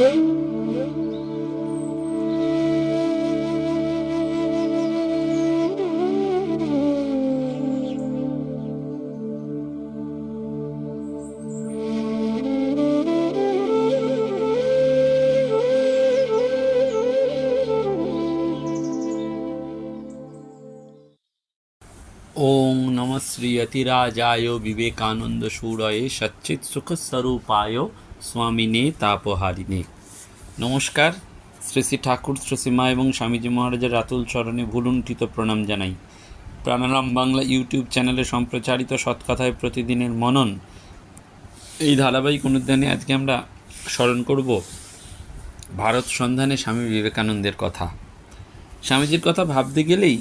ওং নম শ্রী অতিরাজায় বিবেকানন্দ সুরয়ে সচ্চিৎ সুখ স্বরূপায় স্বামিনে, তাপহারিণে। নমস্কার, শ্রী শ্রী ঠাকুর শ্রীমা এবং স্বামীজি মহারাজের রাতুল চরণে ভুলুণ্ঠিত প্রণাম জানাই। প্রাণারাম বাংলা ইউটিউব চ্যানেলে সম্প্রচারিত সৎকথায় প্রতিদিনের মনন। এই ধারাবাহিক অনুধ্যানে আজকে আমরা স্মরণ করব ভারত সন্ধানে স্বামী বিবেকানন্দের কথা। স্বামীজির কথা ভাবতে গেলেই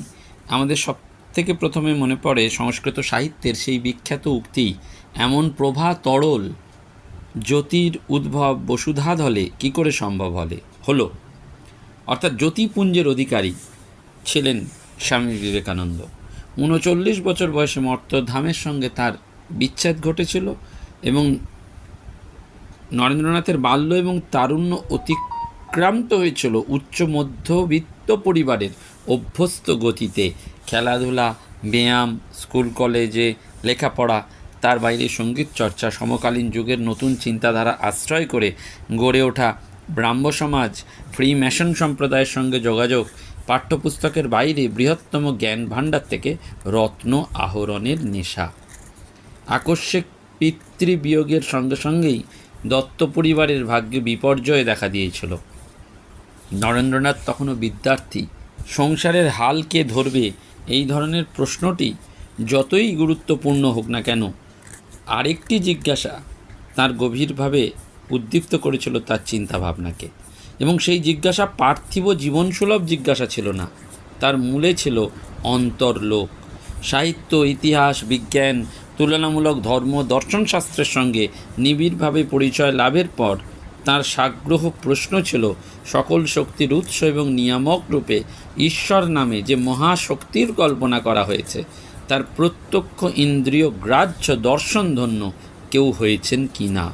আমাদের সব থেকে প্রথমে মনে পড়ে সংস্কৃত সাহিত্যের সেই বিখ্যাত উক্তি, এমন প্রভা তরল জ্যোতির উদ্ভব বসুধা বসুধাধলে কি করে সম্ভব হলে? হলো, অর্থাৎ জ্যোতিপুঞ্জের অধিকারী ছিলেন স্বামী বিবেকানন্দ। উনচল্লিশ বছর বয়সে মর্তধামের সঙ্গে তার বিচ্ছেদ ঘটেছিল এবং নরেন্দ্রনাথের বাল্য এবং তারুণ্য অতিক্রান্ত হয়েছিল উচ্চ মধ্যবিত্ত পরিবারের অভ্যস্ত গতিতে। খেলাধুলা, ব্যায়াম, স্কুল, কলেজে লেখাপড়া তার বাইরে সংগীত চর্চা সমকালীন যুগের নতুন চিন্তাধারা আশ্রয় করে গড়ে ওঠা ব্রাহ্ম সমাজ, ফ্রি ম্যাশন সম্প্রদায়ের সঙ্গে যোগাযোগ, পাঠ্যপুস্তকের বাইরে বৃহত্তম জ্ঞান ভাণ্ডার থেকে রত্ন আহরণের নেশা। আকস্মিক পিতৃবিয়োগের সঙ্গে সঙ্গেই দত্ত পরিবারের ভাগ্যে বিপর্যয় দেখা দিয়েছিল। নরেন্দ্রনাথ তখনও বিদ্যার্থী। সংসারের হাল কে ধরবে এই ধরনের প্রশ্নটি যতই গুরুত্বপূর্ণ হোক না কেন আরেকটি জিজ্ঞাসা তার গভীরভাবে উদ্দীপ্ত করেছিল তার চিন্তাভাবনাকে। এবং সেই জিজ্ঞাসা পার্থিব জীবনসুলভ জিজ্ঞাসা ছিল না। তার মূলে ছিল অন্তর্লোক। সাহিত্য, ইতিহাস, বিজ্ঞান, তুলনামূলক ধর্ম, দর্শনশাস্ত্রের সঙ্গে নিবিড়ভাবে পরিচয় লাভের পর তার সাগ্রহ প্রশ্ন ছিল সকল শক্তির উৎস এবং নিয়ামক রূপে ঈশ্বর নামে যে মহাশক্তির কল্পনা করা হয়েছে তার প্রত্যক্ষ ইন্দ্রিয় গ্রাহ্য দর্শনধন্য কেউ হয়েছেন কি না।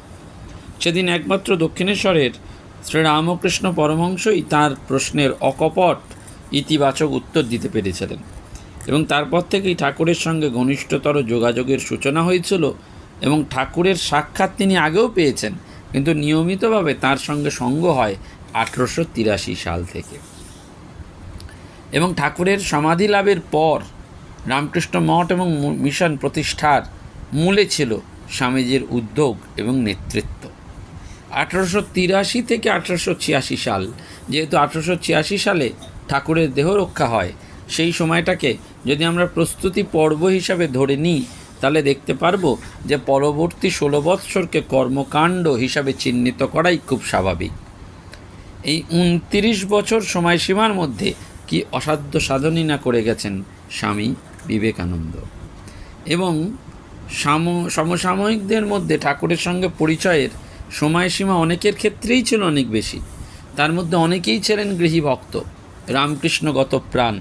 সেদিন একমাত্র দক্ষিণেশ্বরের শ্রীরামকৃষ্ণ পরমহংসই তার প্রশ্নের অকপট, ইতিবাচক উত্তর দিতে পেরেছিলেন এবং তারপর থেকেই ঠাকুরের সঙ্গে ঘনিষ্ঠতর যোগাযোগের সূচনা হয়েছিল এবং ঠাকুরের সাক্ষাৎ তিনি আগেও পেয়েছেন, কিন্তু নিয়মিতভাবে তার সঙ্গে সঙ্গ হয় আঠেরোশো তিরাশি সাল থেকে। এবং ঠাকুরের সমাধি লাভের পর রামকৃষ্ণ মঠ এবং মিশন প্রতিষ্ঠার মূলে ছিল স্বামীজির উদ্যোগ এবং নেতৃত্ব। আঠারোশো তিরাশি থেকে আঠেরোশো ছিয়াশি সাল, যেহেতু আঠেরোশো ছিয়াশি সালে ঠাকুরের দেহ রক্ষা হয়, সেই সময়টাকে যদি আমরা প্রস্তুতি পর্ব হিসাবে ধরে নিই, তাহলে দেখতে পারব যে পরবর্তী ষোলো বৎসরকে কর্মকাণ্ড হিসাবে চিহ্নিত করাই খুব স্বাভাবিক। এই উনতিরিশ বছর সময়সীমার মধ্যে কি অসাধ্য সাধনই না করে গেছেন স্বামী? বিবেকানন্দ। এবং সাম, সমসাময়িকদের মধ্যে ঠাকুরের সঙ্গে পরিচয়ের সময়সীমা অনেকের ক্ষেত্রেই ছিল অনেক বেশি। তার মধ্যে অনেকেই ছিলেন গৃহী ভক্ত। রামকৃষ্ণগত প্রাণ।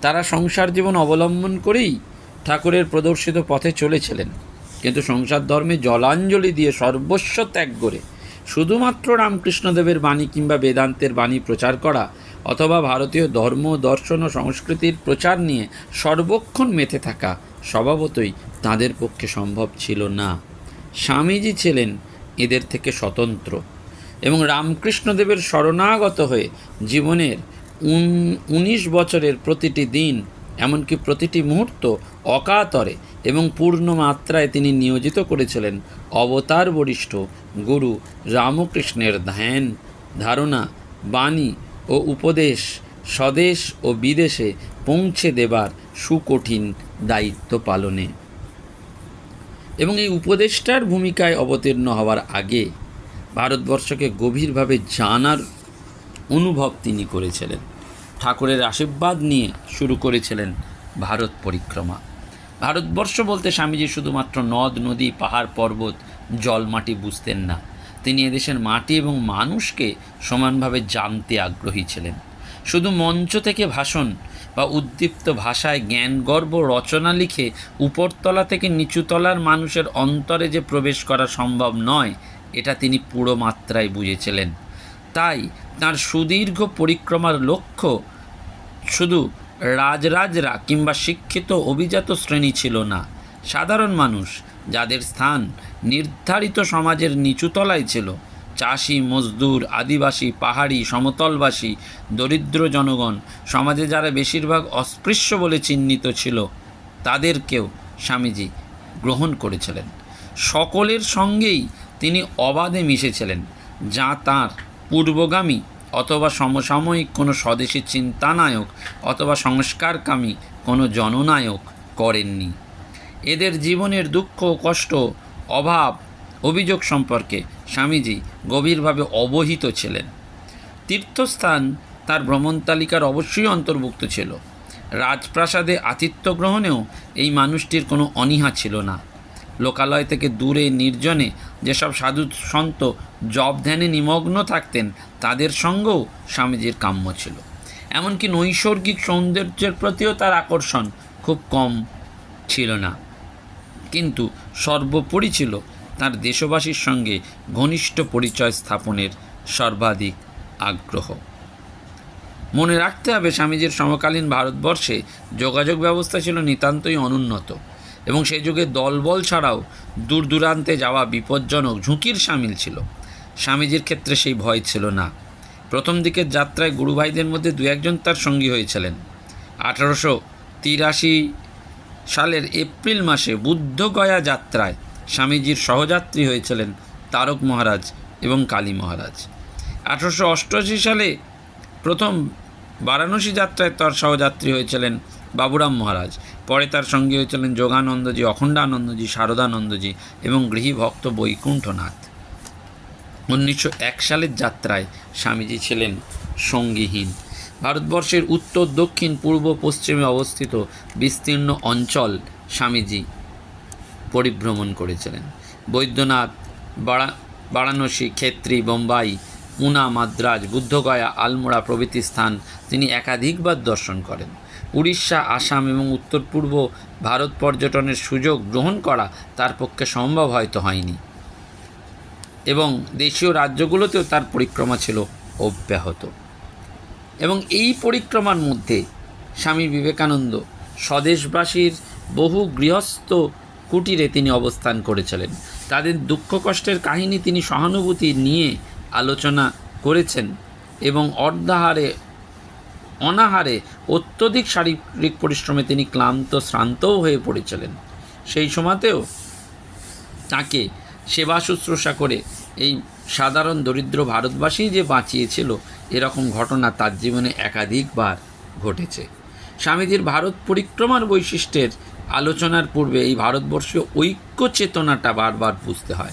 তারা সংসার জীবন অবলম্বন করেই ঠাকুরের প্রদর্শিত পথে চলেছিলেন। কিন্তু সংসার ধর্মে জলাঞ্জলি দিয়ে সর্বস্ব ত্যাগ করে শুধুমাত্র রামকৃষ্ণদেবের বাণী কিংবা বেদান্তের বাণী প্রচার করা অথবা ভারতীয় ধর্ম, দর্শন ও সংস্কৃতির প্রচার নিয়ে সর্বক্ষণ মেতে থাকা স্বভাবতই তাদের পক্ষে সম্ভব ছিল না। স্বামীজি ছিলেন এদের থেকে স্বতন্ত্র এবং রামকৃষ্ণদেবের শরণাগত হয়ে জীবনের উনিশ বছরের প্রতিটি দিন, এমনকি প্রতিটি মুহূর্ত অকাতরে এবং পূর্ণ মাত্রায় তিনি নিয়োজিত করেছিলেন অবতার বরিষ্ঠ গুরু রামকৃষ্ণের ধ্যান, ধারণা, বাণী ও উপদেশ স্বদেশ ও বিদেশে পৌঁছে দেবার সুকঠিন দায়িত্ব পালনে। এবং এই উপদেষ্টার ভূমিকায় অবতীর্ণ হওয়ার আগে ভারতবর্ষকে গভীরভাবে জানার অনুভব তিনি করেছিলেন। ঠাকুরের আশীর্বাদ নিয়ে শুরু করেছিলেন ভারত পরিক্রমা। ভারতবর্ষ বলতে স্বামীজি শুধুমাত্র নদ, নদী, পাহাড়, পর্বত জল মাটি বুঝতেন না। তিনি এদেশের মাটি এবং মানুষকে সমানভাবে জানতে আগ্রহী ছিলেন। শুধু মঞ্চ থেকে ভাষণ বা উদ্দীপ্ত ভাষায় জ্ঞানগর্ব রচনা লিখে উপরতলা থেকে নিচুতলার মানুষের অন্তরে যে প্রবেশ করা সম্ভব নয়, এটা তিনি পুরো মাত্রায় বুঝেছিলেন। তাই তার সুদীর্ঘ পরিক্রমার লক্ষ্য শুধু রাজরাজরা কিংবা শিক্ষিত অভিজাত শ্রেণি ছিল না। সাধারণ মানুষ যাদের স্থান নির্ধারিত সমাজের নিচুতলায় ছিল। চাষি, মজদুর, আদিবাসী, পাহাড়ি, সমতলবাসী, দরিদ্র জনগণ। সমাজে যারা বেশিরভাগ অস্পৃশ্য বলে চিহ্নিত ছিল, তাদেরকেও স্বামীজি গ্রহণ করেছিলেন। সকলের সঙ্গেই তিনি অবাধে মিশেছিলেন, যা তাঁর পূর্বগামী অথবা সমসাময়িক কোনো স্বদেশী চিন্তানায়ক অথবা সংস্কারকামী কোনো জননায়ক করেননি। এদের জীবনের দুঃখ কষ্ট অভাব, অভিযোগ সম্পর্কে স্বামীজি গভীরভাবে অবহিত ছিলেন। তীর্থস্থান তার ভ্রমণ তালিকার অবশ্যই অন্তর্ভুক্ত ছিল। রাজপ্রাসাদে আতিথ্য গ্রহণেও এই মানুষটির কোনো অনীহা ছিল না। লোকালয় থেকে দূরে নির্জনে যেসব সাধু সন্ত জব ধ্যানে নিমগ্ন থাকতেন, তাদের সঙ্গেও স্বামীজির কাম্য ছিল। এমনকি নৈসর্গিক সৌন্দর্যের প্রতিও তার আকর্ষণ খুব কম ছিল না। কিন্তু সর্বোপরি ছিল তার দেশবাসীর সঙ্গে ঘনিষ্ঠ পরিচয় স্থাপনের সর্বাধিক আগ্রহ। মনে রাখতে হবে স্বামীজির সমকালীন ভারতবর্ষে যোগাযোগ ব্যবস্থা ছিল নিতান্তই অনুন্নত এবং সেই যুগে দলবল ছাড়াও দূর দূরান্তে যাওয়া বিপজ্জনক ঝুঁকির সামিল ছিল। স্বামীজির ক্ষেত্রে সেই ভয় ছিল না। প্রথম দিকের যাত্রায় গুরুভাইদের মধ্যে দু একজন তার সঙ্গী হয়েছিলেন। আঠারোশো তিরাশি সালের এপ্রিল মাসে বুদ্ধগয়া যাত্রায় স্বামীজির সহযাত্রী হয়েছিলেন তারক মহারাজ এবং কালী মহারাজ। আঠারোশো অষ্টআশি সালে প্রথম বারাণসী যাত্রায় তার সহযাত্রী হয়েছিলেন বাবুরাম মহারাজ। পরে তার সঙ্গে হয়েছিলেন যোগানন্দজি, অখণ্ডানন্দজি, শারদানন্দজি এবং গৃহীভক্ত বৈকুণ্ঠনাথ। উনিশশো এক সালের যাত্রায় স্বামীজি ছিলেন সঙ্গীহীন। ভারতবর্ষের উত্তর, দক্ষিণ, পূর্ব, পশ্চিমে অবস্থিত বিস্তীর্ণ অঞ্চল স্বামীজি পরিভ্রমণ করেছিলেন। বৈদ্যনাথ বারা বারাণসী, ক্ষেত্রী, বোম্বাই পুনা মাদ্রাজ, বুদ্ধগয়া, আলমোড়া প্রভৃতি স্থান তিনি একাধিকবার দর্শন করেন। উড়িষ্যা, আসাম এবং উত্তর পূর্ব ভারত পর্যটনের সুযোগ গ্রহণ করা তার পক্ষে সম্ভব হয়তো হয়নি এবং দেশীয় রাজ্যগুলোতেও তার পরিক্রমা ছিল অব্যাহত। এবং এই পরিক্রমার মধ্যে স্বামী বিবেকানন্দ স্বদেশবাসীর বহু গৃহস্থ কুটিরে তিনি অবস্থান করেছিলেন। তাদের দুঃখ কষ্টের কাহিনী তিনি সহানুভূতি নিয়ে আলোচনা করেছেন এবং অর্ধাহারে, অনাহারে অত্যধিক শারীরিক পরিশ্রমে তিনি ক্লান্ত, শ্রান্তও হয়ে পড়েছিলেন। সেই সময়তেও তাকে সেবা শুশ্রূষা করে এই সাধারণ দরিদ্র ভারতবাসী যে বাঁচিয়েছিল, এরকম ঘটনা তার জীবনে একাধিকবার ঘটেছে। স্বামীজির ভারত পরিক্রমার বৈশিষ্ট্যের আলোচনার পূর্বে এই ভারতবর্ষীয় ঐক্য চেতনাটা বারবার বুঝতে হয়।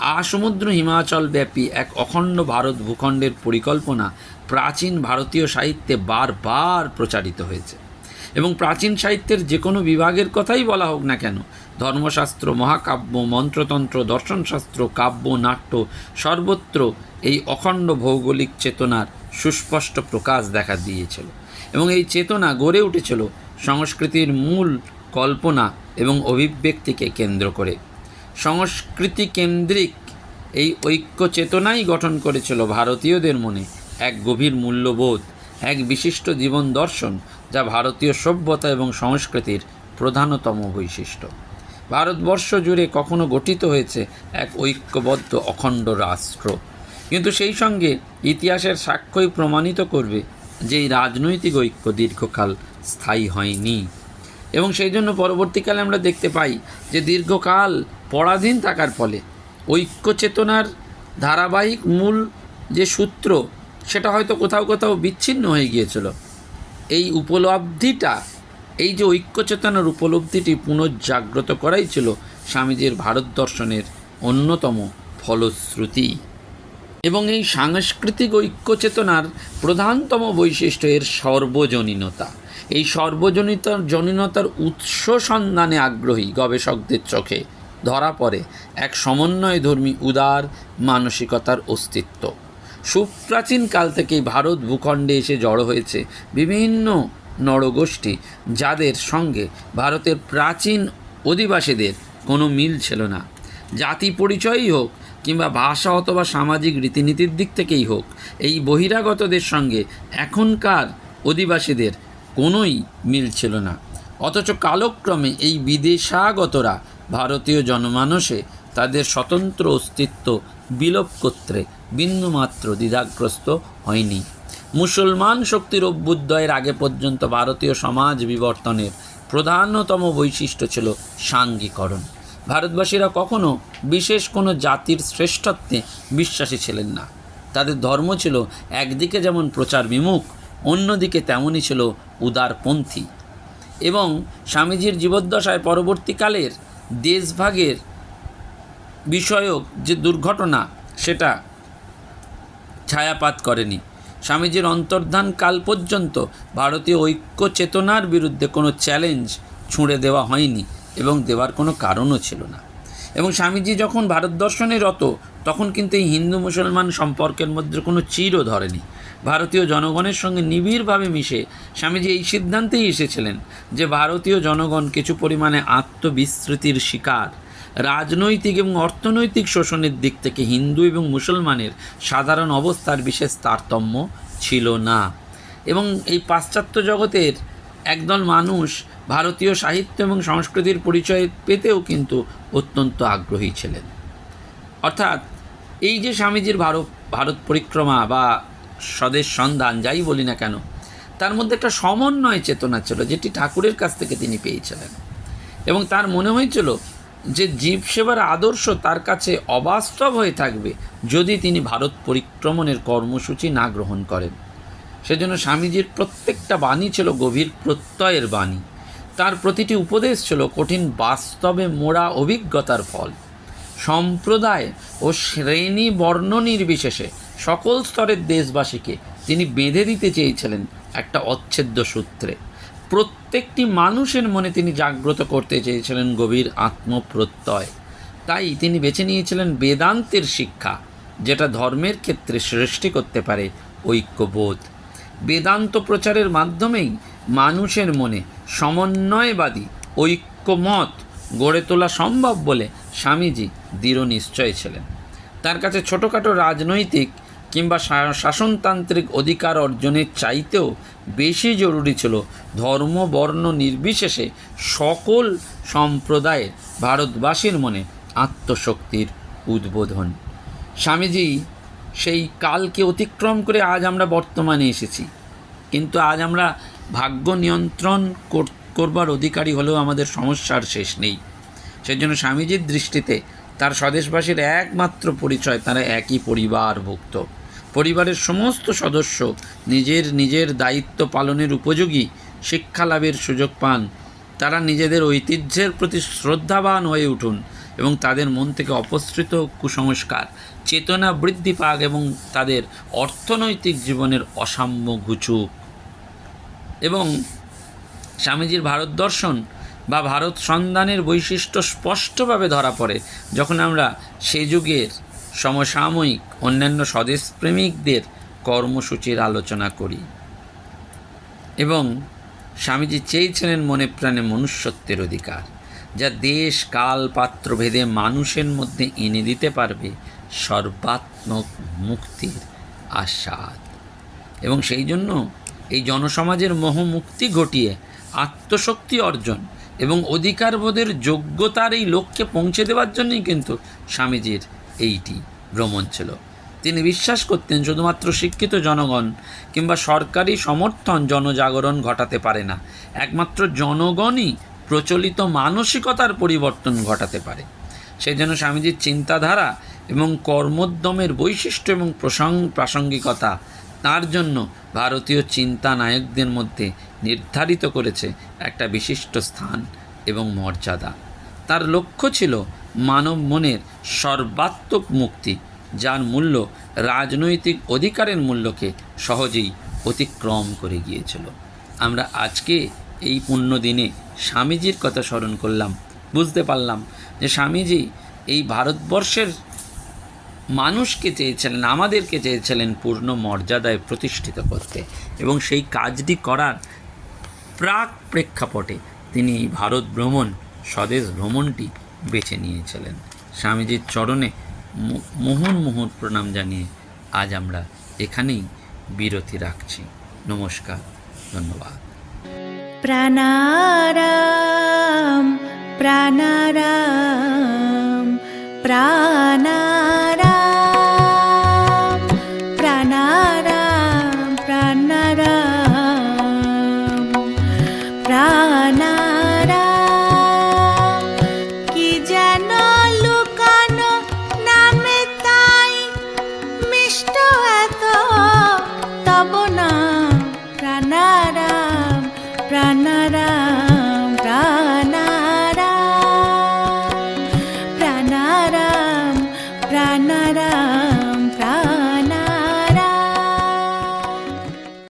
আসমুদ্র হিমাচল ব্যাপী এক অখণ্ড ভারত ভূখণ্ডের পরিকল্পনা প্রাচীন ভারতীয় সাহিত্যে বারবার প্রচারিত হয়েছে। এবং প্রাচীন সাহিত্যের যে কোনো বিভাগের কথাই বলা হোক না কেন, ধর্মশাস্ত্র, মহাকাব্য, মন্ত্রতন্ত্র, দর্শনশাস্ত্র, কাব্য, নাট্য, সর্বত্র এই অখণ্ড ভৌগোলিক চেতনার সুস্পষ্ট প্রকাশ দেখা দিয়েছিল এবং এই চেতনা গড়ে উঠেছিল সংস্কৃতির মূল কল্পনা এবং অভিব্যক্তিকে কেন্দ্র করে। সংস্কৃতি কেন্দ্রিক এই ঐক্য চেতনাই গঠন করেছিল ভারতীয়দের মনে এক গভীর মূল্যবোধ, এক বিশিষ্ট জীবন দর্শন যা ভারতীয় সভ্যতা এবং সংস্কৃতির প্রধানতম বৈশিষ্ট্য। ভারতবর্ষ জুড়ে কখনো গঠিত হয়েছে এক ঐক্যবদ্ধ অখণ্ড রাষ্ট্র। কিন্তু সেই সঙ্গে ইতিহাসের সাক্ষ্যই প্রমাণিত করবে যে এই রাজনৈতিক ঐক্য দীর্ঘকাল স্থায়ী হয়নি। এবং সেই জন্য পরবর্তীকালে আমরা দেখতে পাই যে দীর্ঘকাল পরাধীন থাকার ফলে ঐক্য চেতনার ধারাবাহিক মূল যে সূত্র, সেটা হয়তো কোথাও কোথাও বিচ্ছিন্ন হয়ে গিয়েছিল। এই উপলব্ধিটা, এই যে ঐক্য চেতনার উপলব্ধিটি পুনর্জাগ্রত করাই ছিল স্বামীজির ভারত দর্শনের অন্যতম ফলশ্রুতি। এবং এই সাংস্কৃতিক ঐক্য চেতনার প্রধানতম বৈশিষ্ট্য এর সর্বজনীনতা। এই সর্বজনিত জনীনতার উৎস সন্ধানে আগ্রহী গবেষকদের চোখে ধরা পড়ে এক সমন্বয়ধর্মী উদার মানসিকতার অস্তিত্ব। সুপ্রাচীন কাল থেকেই ভারত ভূখণ্ডে এসে জড়ো হয়েছে বিভিন্ন নরগোষ্ঠী, যাদের সঙ্গে ভারতের প্রাচীন অধিবাসীদের কোনো মিল ছিল না। জাতি পরিচয়ই হোক কিংবা ভাষা অথবা সামাজিক রীতিনীতির দিক থেকেই হোক, এই বহিরাগতদের সঙ্গে এখনকার অধিবাসীদের কোনোই মিল ছিল না। অথচ কালক্রমে এই বিদেশাগতরা ভারতীয় জনমানসে তাদের স্বতন্ত্র অস্তিত্ব বিলোপ করতে বিন্দুমাত্র দ্বিধাগ্রস্ত হয়নি। মুসলমান শক্তির অভ্যুদয়ের আগে পর্যন্ত ভারতীয় সমাজ বিবর্তনের প্রধানতম বৈশিষ্ট্য ছিল সাঙ্গীকরণ। ভারতবাসীরা কখনো বিশেষ কোনো জাতির শ্রেষ্ঠত্বে বিশ্বাসী ছিলেন না। তাদের ধর্ম ছিল একদিকে যেমন প্রচার বিমুখ, অন্যদিকে তেমনই ছিল উদারপন্থী। এবং স্বামীজির জীবদ্দশায় পরবর্তীকালের দেশভাগের বিষয়ক যে দুর্ঘটনা, সেটা ছায়াপাত করেনি। স্বামীজির অন্তর্ধান কাল পর্যন্ত ভারতীয় ঐক্য চেতনার বিরুদ্ধে কোনো চ্যালেঞ্জ ছুঁড়ে দেওয়া হয়নি এবং দেওয়ার কোনো কারণও ছিল না। এবং স্বামীজি যখন ভারত দর্শনে রত, তখন কিন্তু এই হিন্দু মুসলমান সম্পর্কের মধ্যে কোনো চিরও ধরেনি। ভারতীয় জনগণের সঙ্গে নিবিড়ভাবে মিশে স্বামীজি এই সিদ্ধান্তেই এসেছিলেন যে ভারতীয় জনগণ কিছু পরিমাণে আত্মবিস্মৃতির শিকার রাজনৈতিক এবং অর্থনৈতিক শোষণের দিক থেকে হিন্দু এবং মুসলমানের সাধারণ অবস্থার বিশেষ তারতম্য ছিল না। এবং এই পাশ্চাত্য জগতের একদল মানুষ ভারতীয় সাহিত্য এবং সংস্কৃতির পরিচয় পেতেও কিন্তু অত্যন্ত আগ্রহী ছিলেন। অর্থাৎ এই যে স্বামীজির ভারত ভারত পরিক্রমা বা স্বদেশ সন্ধান, যাই বলি না কেন, তার মধ্যে একটা সমন্বয় চেতনা ছিল, যেটি ঠাকুরের কাছ থেকে তিনি পেয়েছিলেন। এবং তার মনে হয়েছিল যে জীব সেবার আদর্শ তার কাছে অবাস্তব হয়ে থাকবে যদি তিনি ভারত পরিক্রমণের কর্মসূচি না গ্রহণ করেন। সেজন্য স্বামীজির প্রত্যেকটা বাণী ছিল গভীর প্রত্যয়ের বাণী। তার প্রতিটি উপদেশ ছিল কঠিন বাস্তবে মোড়া অভিজ্ঞতার ফল। সম্প্রদায় ও শ্রেণি বর্ণ নির্বিশেষে সকল স্তরের দেশবাসীকে তিনি বেঁধে দিতে চেয়েছিলেন একটা অচ্ছেদ্য সূত্রে। প্রত্যেকটি মানুষের মনে তিনি জাগ্রত করতে চেয়েছিলেন গভীর আত্মপ্রত্যয়। তাই তিনি বেছে নিয়েছিলেন বেদান্তের শিক্ষা, যেটা ধর্মের ক্ষেত্রে সৃষ্টি করতে পারে ঐক্যবোধ। বেদান্ত প্রচারের মাধ্যমেই মানুষের মনে সমন্বয়বাদী ঐক্যমত গড়ে তোলা সম্ভব বলে স্বামীজি দৃঢ় নিশ্চয় ছিলেন। তার কাছে ছোটোখাটো রাজনৈতিক কিংবা শাসনতান্ত্রিক অধিকার অর্জনের চাইতেও বেশি জরুরি ছিল ধর্ম, বর্ণ নির্বিশেষে সকল সম্প্রদায়ের ভারতবাসীর মনে আত্মশক্তির উদ্বোধন। স্বামীজি, সেই কালকে অতিক্রম করে আজ আমরা বর্তমানে এসেছি। কিন্তু আজ আমরা ভাগ্য নিয়ন্ত্রণ করবার অধিকারী হলেও আমাদের সমস্যার শেষ নেই। সেজন্য স্বামীজির দৃষ্টিতে তার স্বদেশবাসীর একমাত্র পরিচয়, তারা একই পরিবারভুক্ত। পরিবারের সমস্ত সদস্য নিজের নিজের দায়িত্ব পালনের উপযোগী শিক্ষা লাভের সুযোগ পান। তারা নিজেদের ঐতিহ্যের প্রতি শ্রদ্ধাবান হয়ে উঠুন এবং তাদের মন থেকে অপসৃত কুসংস্কার, চেতনা বৃদ্ধি পাক এবং তাদের অর্থনৈতিক জীবনের অসাম্য ঘুচুক। এবং স্বামীজির ভারত দর্শন বা ভারত সন্ধানের বৈশিষ্ট্য স্পষ্টভাবে ধরা পড়ে। যখন আমরা সে যুগের সমসাময়িক, অন্যান্য স্বদেশপ্রেমিকদের কর্মসূচির আলোচনা করি। এবং স্বামীজি চেয়েছিলেন মনে প্রাণে মনুষ্যত্বের অধিকার, যা দেশ, কাল, পাত্র ভেদে মানুষের মধ্যে এনে দিতে পারবে সর্বাত্মক মুক্তির আস্বাদ। এবং সেই জন্য এই জনসমাজের মোহমুক্তি ঘটিয়ে আত্মশক্তি অর্জন এবং অধিকারবোধের যোগ্যতার এই লক্ষ্যে পৌঁছে দেওয়ার জন্যই কিন্তু স্বামীজির এইটি ভ্রমণ ছিল। তিনি বিশ্বাস করতেন শুধুমাত্র শিক্ষিত জনগণ কিংবা সরকারি সমর্থন জনজাগরণ ঘটাতে পারে না। একমাত্র জনগণই প্রচলিত মানসিকতার পরিবর্তন ঘটাতে পারে। সেই জন্য স্বামীজির চিন্তাধারা এবং কর্মোদ্যমের বৈশিষ্ট্য এবং প্রসং, প্রাসঙ্গিকতা তার জন্য ভারতীয় চিন্তা নায়কদের মধ্যে নির্ধারিত করেছে একটা বিশিষ্ট স্থান এবং মর্যাদা। তার লক্ষ্য ছিল মানব মনের সর্বাত্মক মুক্তি, যার মূল্য রাজনৈতিক অধিকারের মূল্যকে সহজেই অতিক্রম করে গিয়েছিল। আমরা আজকে এই পুণ্য দিনে স্বামীজির কথা স্মরণ করলাম। বুঝতে পারলাম যে স্বামীজি এই ভারতবর্ষের মানুষকে চেয়েছিলেন, আমাদেরকে চেয়েছিলেন পূর্ণ মর্যাদায় প্রতিষ্ঠিত করতে এবং সেই কাজটি করার প্রাক প্রেক্ষাপটে তিনি ভারত ভ্রমণ, স্বদেশ ভ্রমণটি বেছে নিয়েছিলেন। স্বামীজির চরণে মোহন মোহন প্রণাম জানিয়ে আজ আমরা এখানেই বিরতি রাখছি। নমস্কার, ধন্যবাদ। প্রাণারাম প্রাণারাম প্রাণারাম।